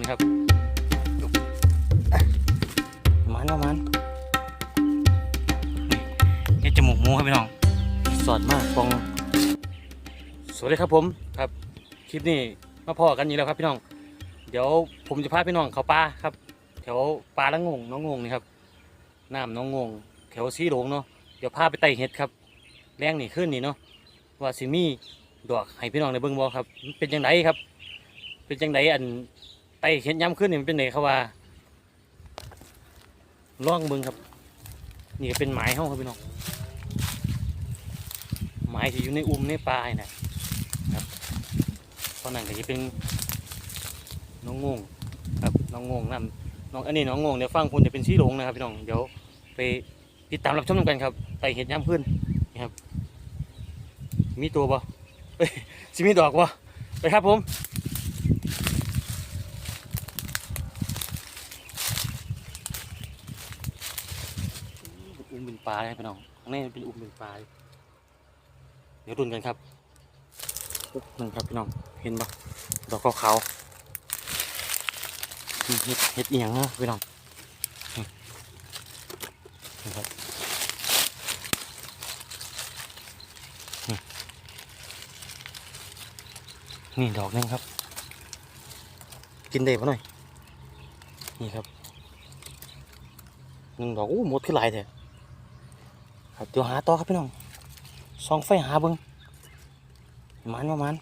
นะครับมันว่ามันนี่เฮ็ดจมูกหมูครับพี่น้อง สอดมากปอง สวัสดีครับผมครับ คลิปนี้มาพอกันอีกแล้วครับพี่น้อง เดี๋ยวผมจะพาพี่น้องเขาป่าครับแถวป่าละงงน้องงงนี่ครับน้ำน้องงงแถวซีโหลงเนาะเดี๋ยวพาไปไต่เห็ดครับแรงนี่ขึ้นนี่เนาะว่าสิมีดอกให้พี่น้องได้เบิ่งบ่ครับมันเป็นยังไงครับ เป็นยังไงอัน ไต่เห็ดย้ำขึ้นนี่มันเป็นไงครับว่าล่องเบิงครับ นี่ก็เป็นหมายเฮาครับพี่น้องหมายที่อยู่ในอุ้มในป่านี่นะครับตอนนั้นก็จะเป็นน้องงงครับน้องงงน้ำน้องอันนี้น้องงงเดี๋ยวฟังคุณจะเป็นซีโหลงนะครับพี่น้องเดี๋ยวไปติดตามรับชมกันครับไต่เห็ดย้ำขึ้นนี่ครับ มีตัวบ่สิมีดอกบ่ไปครับผม อุ้มเป็นปลาเลยพี่น้องข้างในเป็นอุ้มเป็นปลาเดี๋ยวดุนกันครับปุ๊บหนึ่งครับพี่น้อง เห็นปะดอกขาวเห็ดเห็ดเอียงนะพี่น้องนี่นี่ครับนี่ดอกนึงครับ กินได้ปะหน่อย นี่ครับหนึ่งดอกอู้หมดขึ้นหลายเถอะ ครับเดี๋ยวหาต่อครับพี่น้องส่องไฟหาเบิ้งมันว่ามัน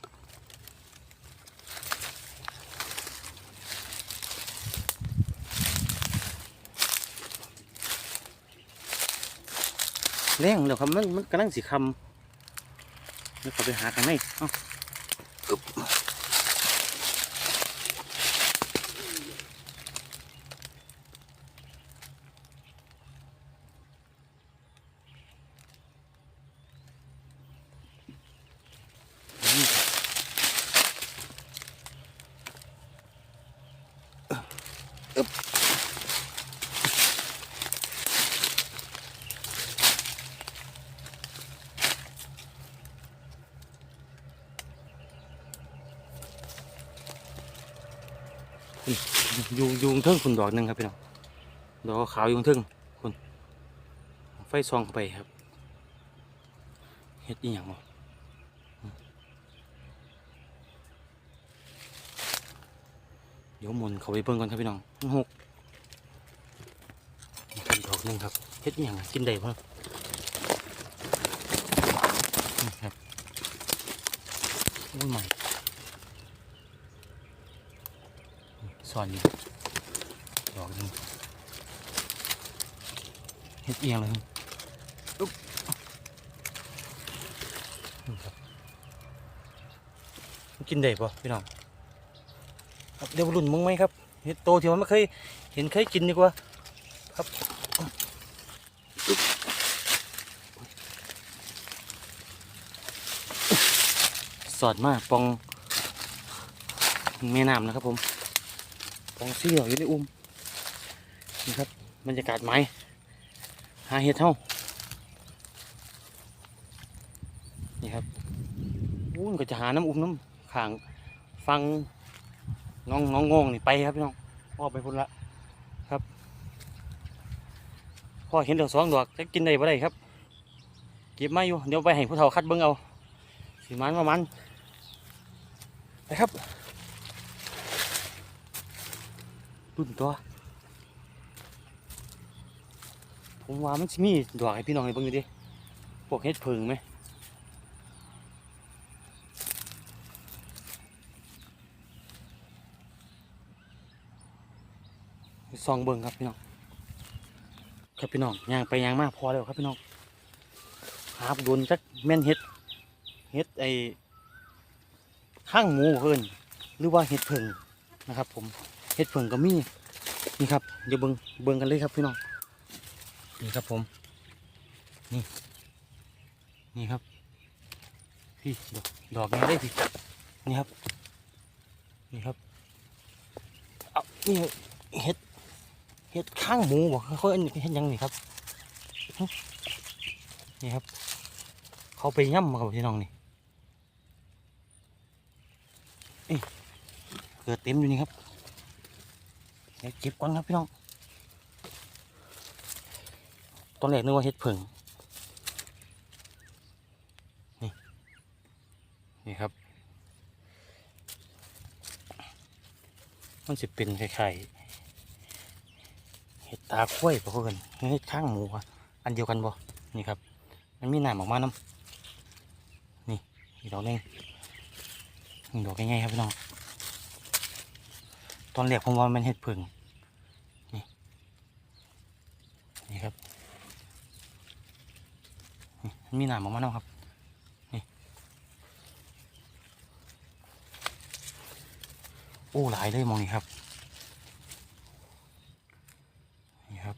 แรงเดี๋ยวครับมันมันกำลังสีคำเดี๋ยวเขาไปหากันไหนเอ้า ยูอยุงเทิงคุณดอกหนึ่งครับพี่น้องดอกขาวยุงเทิงคุณไฟซองเข้าไปครับเฮ็ดอีหยังบ่เดี๋ยวมุนเขาไปเบิ่งก่อนครับพี่น้องหกนี่ครับดอกหนึ่งครับเฮ็ดอหย่งกินได้บ่ครับโอ้ยใหม่ สอนอยู่ดอกหนึงเฮ็ดเอียงเลยอุ๊บนี่ครับมันกินได้ป่พี่น้องครับเดี๋ยวรุ่นมึงไหมครับเห็ดโตที่มันไม่เคยเห็นเคยกินดีกว่า ครับสอดมากปองแม่น้ำนะครับผม ปองเสี่ยวอยู่ในอุ้มนี่ครับบรรยากาศไม้หาเห็ดเท่านี่ครับอู้มันก็จะหาน้ำอุ้มน้ำขางฟังน้องน้องงงนี่ไปครับพี่น้องพ่อไปพุ่นละครับพ่อเห็นดอกสองดอกจะกินได้บ่ได้ครับเก็บมาอยู่เดี๋ยวไปให้ผู้เฒ่าคัดเบิ้งเอาสีมันว่ามันไปครับ รุ่นตัวผมว่ามันสิมีดอกให้พี่น้องให้เบิ้งดูดิพวกเห็ดผึ่งไหมซองเบิ่งครับพี่น้องครับพี่น้องย่างไปย่างมากพอแล้วครับพี่น้องหาบโดนจักแม่นเฮ็ดเฮ็ดไอ้ข้างหมูเพิ่นหรือว่าเฮ็ดเพิ่งนะครับผม เฮ็ดเพิ่งก็มีนี่ครับเดี๋ยวเบิงเบิงกันเลยครับพี่น้องนี่ครับผมนี่นี่ครับพี่ดอกดอกยังได้พี่นี่ครับนี่ครับเอานี่เฮ็ดเห็ดข้างหมูบอกเขาเอ็นเห็ดยังนี่ครับนี่ครับ เขาไปย่ำมาครับพี่น้องนี่นี่เกิดเต็มอยู่นี่ครับ เดี๋ยวเก็บก่อนครับพี่น้อง ตอนแรกนึกว่าเห็ดผึ่งนี่ นี่ครับ มันจะเป็นไข่เห็ดตาข้วยปะเพื่อนเห็ดข้างหมูอะอันเดียวกันบ่ นี่ครับ มันมีหนามออกมาน้ำนี่อีกดอกหนึงดอกง่ายๆครับพี่น้อง อนแรกผมว่ามันเห็ดผึ่งนี่นี่ครับนี่มีหนามออกมาน้ำครับนี่โอ้หลายเลยมองนี่ครับนี่ครับ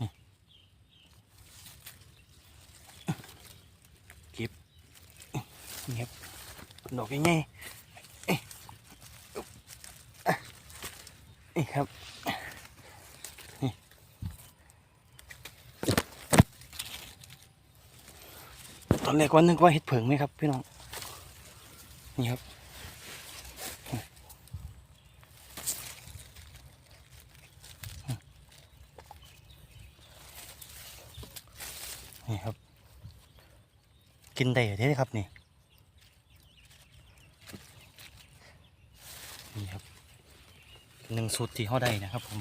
นี่เก็บนี่ครับดอกง่ายๆเอ๊ะ นี่ครับนี่ตอนแรกว่านึกว่าเห็ดเผิงไหมครับ พี่น้อง นี่ครับนี่ครับ กินได้เด้ครับนี่ครับ หนึ่งสูตรที่เขาได้นะครับผม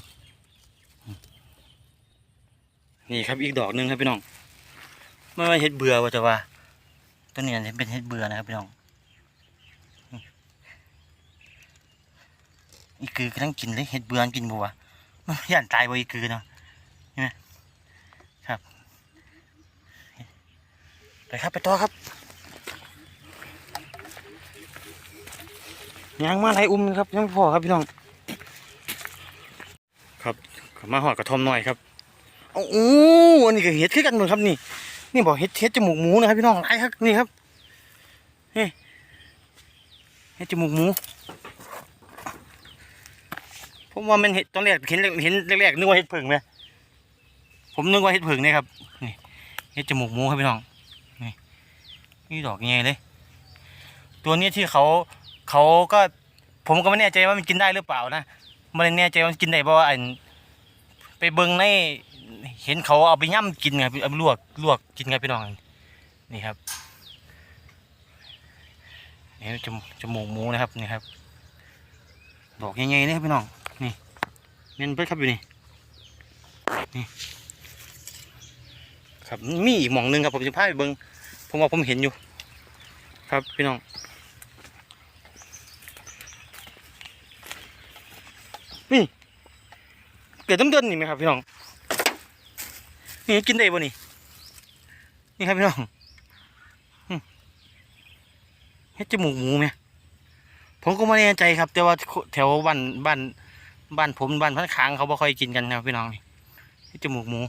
นี่ครับอีกดอกหนึ่งครับพี่น้องไม่ว่าเห็ดเบื่อว่าจะว่าตัวนี้เนี่ยเป็นเห็ดเบื่อนะครับพี่น้องอีกือกำลังกินเลยเห็ดเบื่อกินบัวมันย่านตายบ่อีกือเนาะใช่ไหมครับไปครับไปต่อครับยางมาไรอุ้มครับยังพอครับพี่น้อง ครับมาหอดกระทอมหน่อยครับอาโอ้อันนี้ก็เห็ดคือกันหมดครับนี่ นี่บอกเห็ดเห็ดจมูกหมูนะครับพี่น้องไรครับนี่ครับนี่เห็ดจมูกหมูผมว่ามันเห็ดตอนแรกเห็นเห็นแรกๆนึกว่าเห็ดผึ่งไหมผมนึกว่าเห็ดผึ่งนี่ครับนี่เห็ดจมูกหมูครับพี่น้องนี่ดอกไงเลย ตัวนี้ที่เขาเขาก็ผมก็ไม่แน่ใจว่ามันกินได้หรือเปล่านะ ไม่แน่ใจว่ามันกินได้เพราะว่อันไปเบิ้งในเห็นเขาเอาไปย่ำกินไงเอาไปลวกลวกกินไงพี่น้องนี่ครับนี่จมจมูกหมูนะครับนี่ครับดอกยังไงเลยครับพี่น้องนี่เน้นเบิดครับอยู่นี่นี่ครับมีอีกหม่องหนึงครับผมจะพาไปเบิ้งผมว่าผมเห็นอยู่ ครับพี่น้องนี่ เกิดต้มเดือนนี่ไหมครับพี่น้องนี่กินได้บ่นี่นี่ครับพี่น้องเฮ็ดจมูกหมูไหมผมก็ไม่แน่ใจครับ แต่ว่าแถวบ้านบ้านบ้านผมบ้านพันค้างเขาบ่ค่อยกินกันครับพี่น้องเฮ็ดจมูกหมู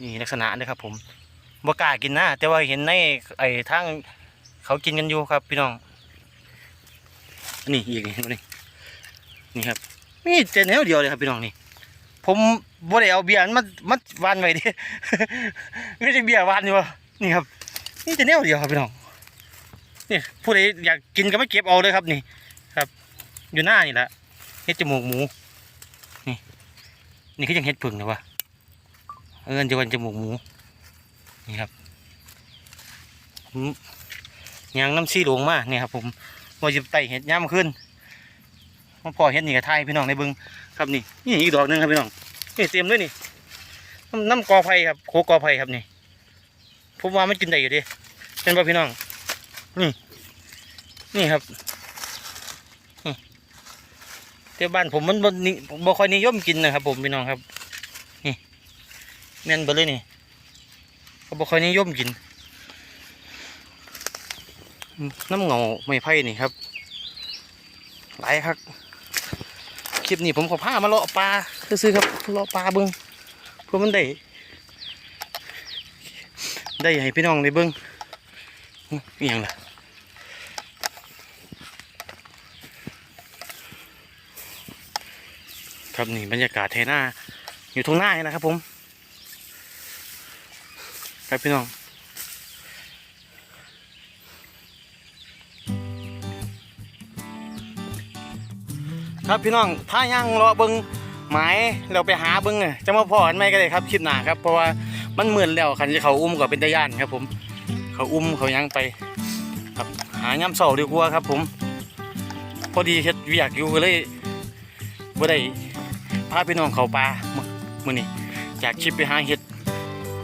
นี่ลักษณะนะครับ ผมบ่กล้ากินนะแต่ว่าเห็นในไอ้ทางเขากินกันอยู่ครับ พี่น้องนี่อีกนี่ นี่ครับนี่เจนแนวเดียวเลยครับพี่น้องนี่ผมบ่ได้เอาเบียร์มามาวานไว้ดิไม่ใช่เบียร์วานอยู่วะนี่ครับ นี่เจนแนวเดียวครับพี่น้องนี่ผู้ใดอยากกินก็ไม่เก็บเอาเลยครับนี่ ครับ อยู่หน้านี่แหละเฮ็ดจมูกหมู นี่ นี่คือยังเฮ็ดผึ่งนะวะเออจะวันจมูกหมู นี่ครับยางน้ำซีหลวงมาเนี่ครับ ผมว่าจะไต่เห็ดย่ำขึ้น มาพอเห็ดนี่กับไทยพี่น้องในบึงครับนี่นี่อีกดอกหนึ่งครับพี่น้องนี่เต็มด้วยนี่น้ำกอไผ่ครับโคกอไผ่ครับนี่ผมว่ามันกินได้อยู่ดิเป็นป่ะพี่น้องนี่นี่ครับนี่บ้านผมมันบ่นบ่ค่อยนิยมกินนะครับ ผมพี่น้องครับนี่แม่นเบิดเลยนี่เขาบอกค่อยนิยมกินน้ำเงาไม่ไผ่นี่ครับหลายครับ คลิปนี้ผมขอผ้ามาเลาะปลาซื้อครับเลาะปลาเบิ้งเพื่อมันได้ได้ให้พี่น้องได้เบิ้งอื้อย่างล่ะครับนี่บรรยากาศเทน่าอยู่ตรงหน้านี่นะครับผมครับพี่น้อง ครับพี่น้องถ้ายังรอเบิงหมายเราไปหาเบิงจะมาพอกันไหมก็ได้ครับคลิปหนาครับเพราะว่ามันเหมือนแล้วคันจะเขาอุ้มก็เป็นตะย่านครับ ผม เขาอุ้มเขายังไป ครับหาย่ำเสาดีกว่าครับ ผม พอดีเฮ็ดเวียกอยู่ก็เลยบ่ได้พาพี่น้องเขาป่ามือมื้อนี้จากคลิปไปหาเฮ็ด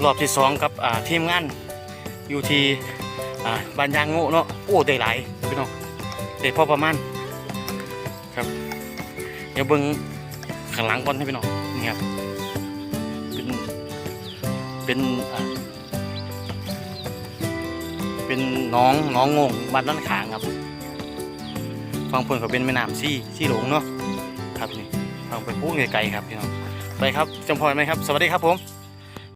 รอบที่สองกับทีมงานอยู่ที่บ้านยางโง่เนาะโอ้ได้หลายพี่น้องได้พอประมาณครับ เดี๋ยวเบิ้งข้างหลังก่อนให้พี่น้องนี่ครับเป็นเป็นอ่าเป็นน้องน้องงงบ้านด้านขางครับฟังเพิ่นเขาเป็นแม่น้ำซี่ซี่หลงเนาะครับนี่ฟังไปพูดไกลๆครับพี่น้องไปครับจำพอยไหมครับ สวัสดีครับผม